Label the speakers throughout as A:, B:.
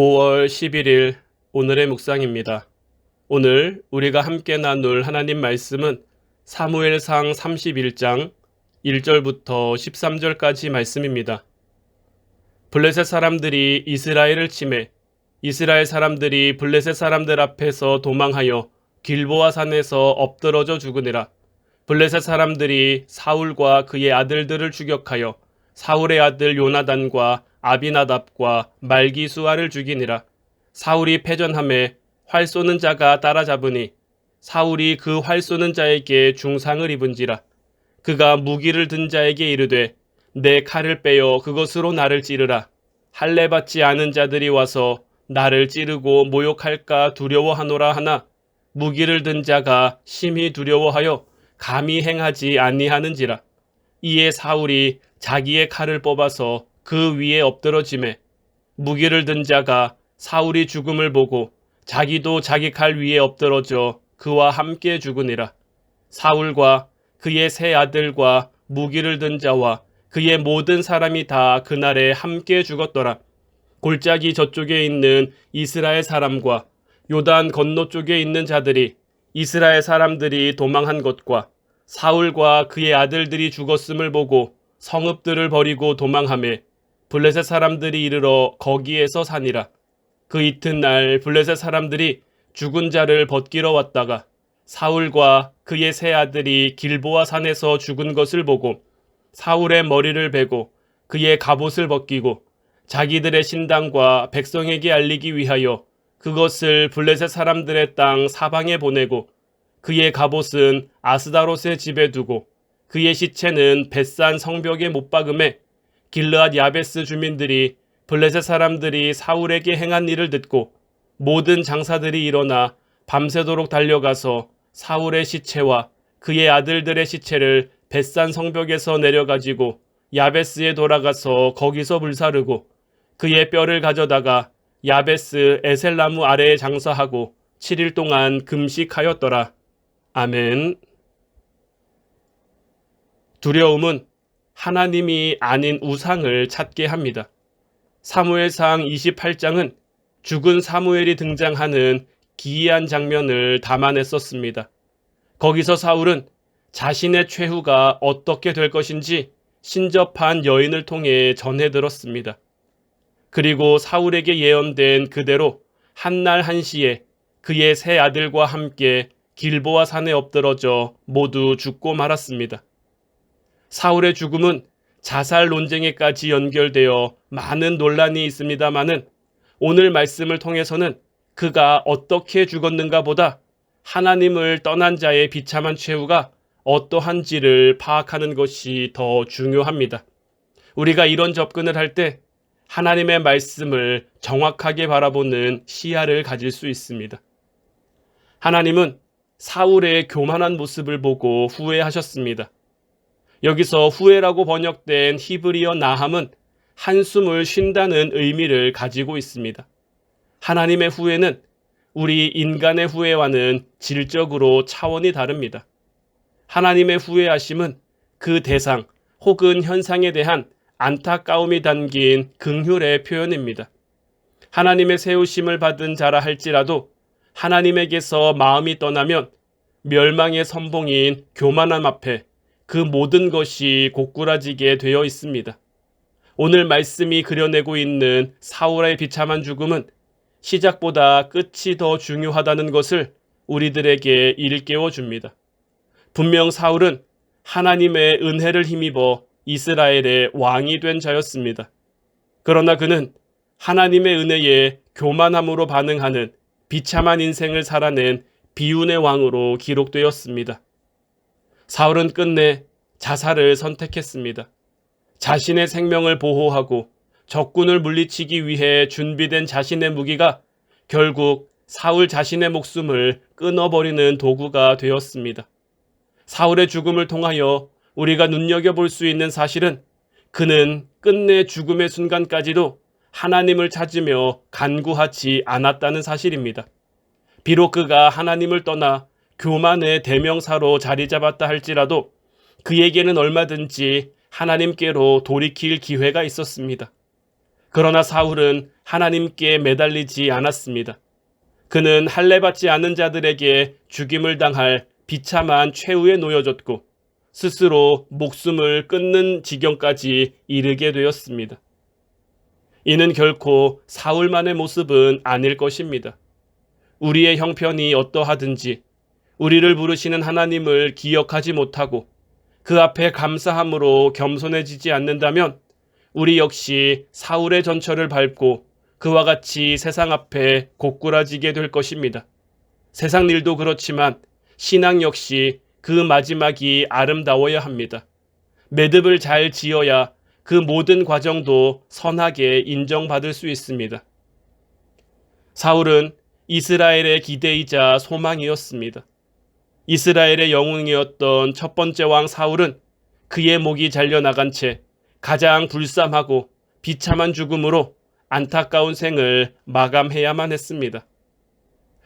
A: 5월 11일 오늘의 묵상입니다. 오늘 우리가 함께 나눌 하나님 말씀은 사무엘상 31장 1절부터 13절까지 말씀입니다. 블레셋 사람들이 이스라엘을 침해 이스라엘 사람들이 블레셋 사람들 앞에서 도망하여 길보아 산에서 엎드러져 죽으니라. 블레셋 사람들이 사울과 그의 아들들을 추격하여 사울의 아들 요나단과 아비나답과 말기수아를 죽이니라. 사울이 패전함에 활 쏘는 자가 따라잡으니 사울이 그 활 쏘는 자에게 중상을 입은지라. 그가 무기를 든 자에게 이르되 내 칼을 빼어 그것으로 나를 찌르라. 할례 받지 않은 자들이 와서 나를 찌르고 모욕할까 두려워하노라 하나 무기를 든 자가 심히 두려워하여 감히 행하지 아니하는지라. 이에 사울이 자기의 칼을 뽑아서 그 위에 엎드러짐에 무기를 든 자가 사울이 죽음을 보고 자기도 자기 칼 위에 엎드러져 그와 함께 죽으니라. 사울과 그의 세 아들과 무기를 든 자와 그의 모든 사람이 다 그날에 함께 죽었더라. 골짜기 저쪽에 있는 이스라엘 사람과 요단 건너 쪽에 있는 자들이 이스라엘 사람들이 도망한 것과 사울과 그의 아들들이 죽었음을 보고 성읍들을 버리고 도망함에 블레셋 사람들이 이르러 거기에서 사니라. 그 이튿날 블레셋 사람들이 죽은 자를 벗기러 왔다가 사울과 그의 세 아들이 길보아 산에서 죽은 것을 보고 사울의 머리를 베고 그의 갑옷을 벗기고 자기들의 신당과 백성에게 알리기 위하여 그것을 블레셋 사람들의 땅 사방에 보내고 그의 갑옷은 아스다롯의 집에 두고 그의 시체는 벳산 성벽에 못 박음에 길르앗 야베스 주민들이 블레셋 사람들이 사울에게 행한 일을 듣고 모든 장사들이 일어나 밤새도록 달려가서 사울의 시체와 그의 아들들의 시체를 벳산 성벽에서 내려가지고 야베스에 돌아가서 거기서 불사르고 그의 뼈를 가져다가 야베스 에셀나무 아래에 장사하고 7일 동안 금식하였더라. 아멘. 두려움은 하나님이 아닌 우상을 찾게 합니다. 사무엘상 28장은 죽은 사무엘이 등장하는 기이한 장면을 담아냈었습니다. 거기서 사울은 자신의 최후가 어떻게 될 것인지 신접한 여인을 통해 전해 들었습니다. 그리고 사울에게 예언된 그대로 한날 한시에 그의 세 아들과 함께 길보아 산에 엎드러져 모두 죽고 말았습니다. 사울의 죽음은 자살 논쟁에까지 연결되어 많은 논란이 있습니다마는 오늘 말씀을 통해서는 그가 어떻게 죽었는가 보다 하나님을 떠난 자의 비참한 최후가 어떠한지를 파악하는 것이 더 중요합니다. 우리가 이런 접근을 할 때 하나님의 말씀을 정확하게 바라보는 시야를 가질 수 있습니다. 하나님은 사울의 교만한 모습을 보고 후회하셨습니다. 여기서 후회라고 번역된 히브리어 나함은 한숨을 쉰다는 의미를 가지고 있습니다. 하나님의 후회는 우리 인간의 후회와는 질적으로 차원이 다릅니다. 하나님의 후회하심은 그 대상 혹은 현상에 대한 안타까움이 담긴 긍휼의 표현입니다. 하나님의 세우심을 받은 자라 할지라도 하나님에게서 마음이 떠나면 멸망의 선봉인 교만함 앞에 그 모든 것이 고꾸라지게 되어 있습니다. 오늘 말씀이 그려내고 있는 사울의 비참한 죽음은 시작보다 끝이 더 중요하다는 것을 우리들에게 일깨워 줍니다. 분명 사울은 하나님의 은혜를 힘입어 이스라엘의 왕이 된 자였습니다. 그러나 그는 하나님의 은혜에 교만함으로 반응하는 비참한 인생을 살아낸 비운의 왕으로 기록되었습니다. 사울은 끝내 자살을 선택했습니다. 자신의 생명을 보호하고 적군을 물리치기 위해 준비된 자신의 무기가 결국 사울 자신의 목숨을 끊어버리는 도구가 되었습니다. 사울의 죽음을 통하여 우리가 눈여겨볼 수 있는 사실은 그는 끝내 죽음의 순간까지도 하나님을 찾으며 간구하지 않았다는 사실입니다. 비록 그가 하나님을 떠나 교만의 대명사로 자리 잡았다 할지라도 그에게는 얼마든지 하나님께로 돌이킬 기회가 있었습니다. 그러나 사울은 하나님께 매달리지 않았습니다. 그는 할례받지 않은 자들에게 죽임을 당할 비참한 최후에 놓여졌고 스스로 목숨을 끊는 지경까지 이르게 되었습니다. 이는 결코 사울만의 모습은 아닐 것입니다. 우리의 형편이 어떠하든지 우리를 부르시는 하나님을 기억하지 못하고 그 앞에 감사함으로 겸손해지지 않는다면 우리 역시 사울의 전철을 밟고 그와 같이 세상 앞에 고꾸라지게 될 것입니다. 세상 일도 그렇지만 신앙 역시 그 마지막이 아름다워야 합니다. 매듭을 잘 지어야 그 모든 과정도 선하게 인정받을 수 있습니다. 사울은 이스라엘의 기대이자 소망이었습니다. 이스라엘의 영웅이었던 첫 번째 왕 사울은 그의 목이 잘려나간 채 가장 불쌍하고 비참한 죽음으로 안타까운 생을 마감해야만 했습니다.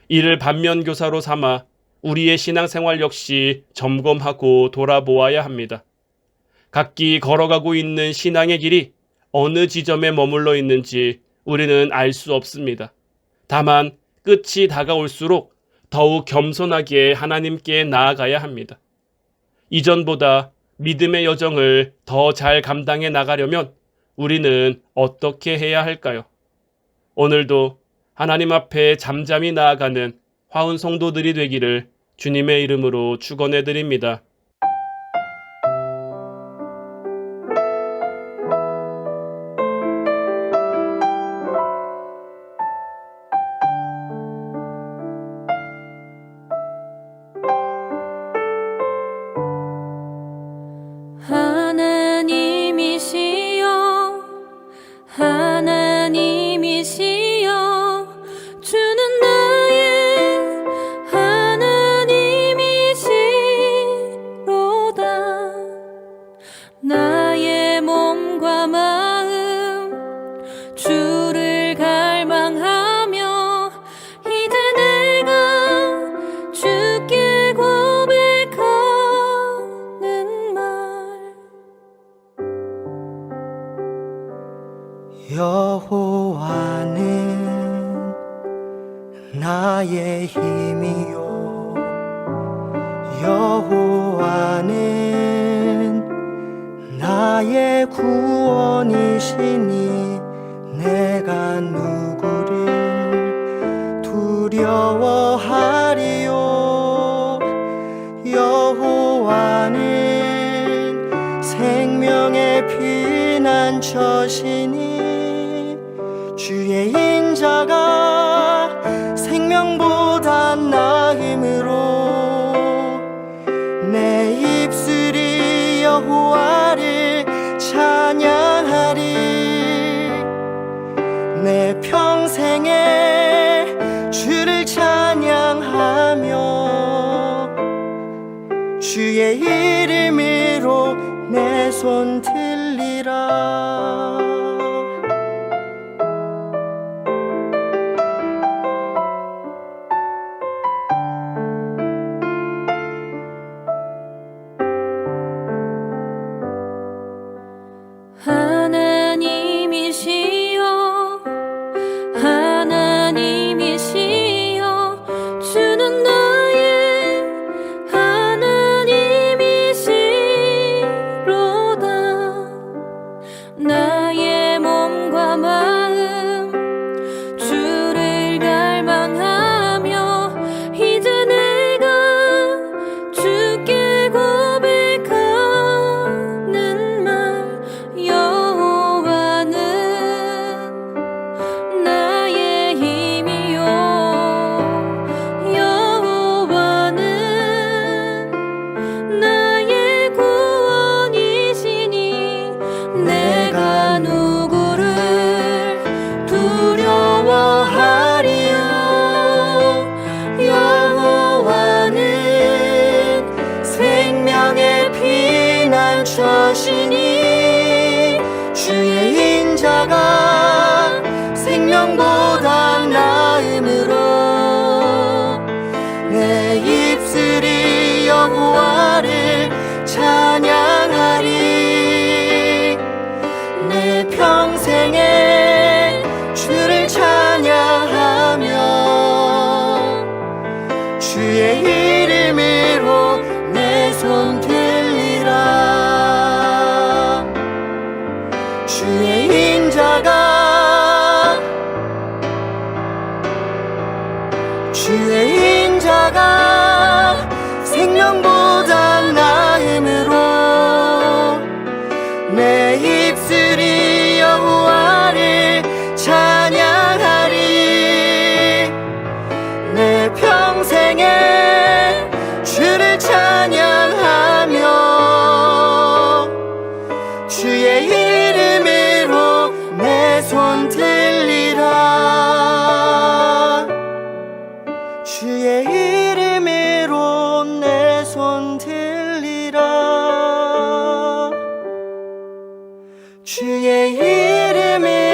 A: 이를 반면교사로 삼아 우리의 신앙생활 역시 점검하고 돌아보아야 합니다. 각기 걸어가고 있는 신앙의 길이 어느 지점에 머물러 있는지 우리는 알 수 없습니다. 다만 끝이 다가올수록 더욱 겸손하게 하나님께 나아가야 합니다. 이전보다 믿음의 여정을 더 잘 감당해 나가려면 우리는 어떻게 해야 할까요? 오늘도 하나님 앞에 잠잠히 나아가는 화운 성도들이 되기를 주님의 이름으로 축원해 드립니다.
B: 나의
C: 구원이시니 내가 누구를 두려워하리요? 여호와는 생명의 피난처시니 내손 것이니 주의 인자가 생명보다 나음으로 내 입술이 여호와를 찬양 주의
B: 이름이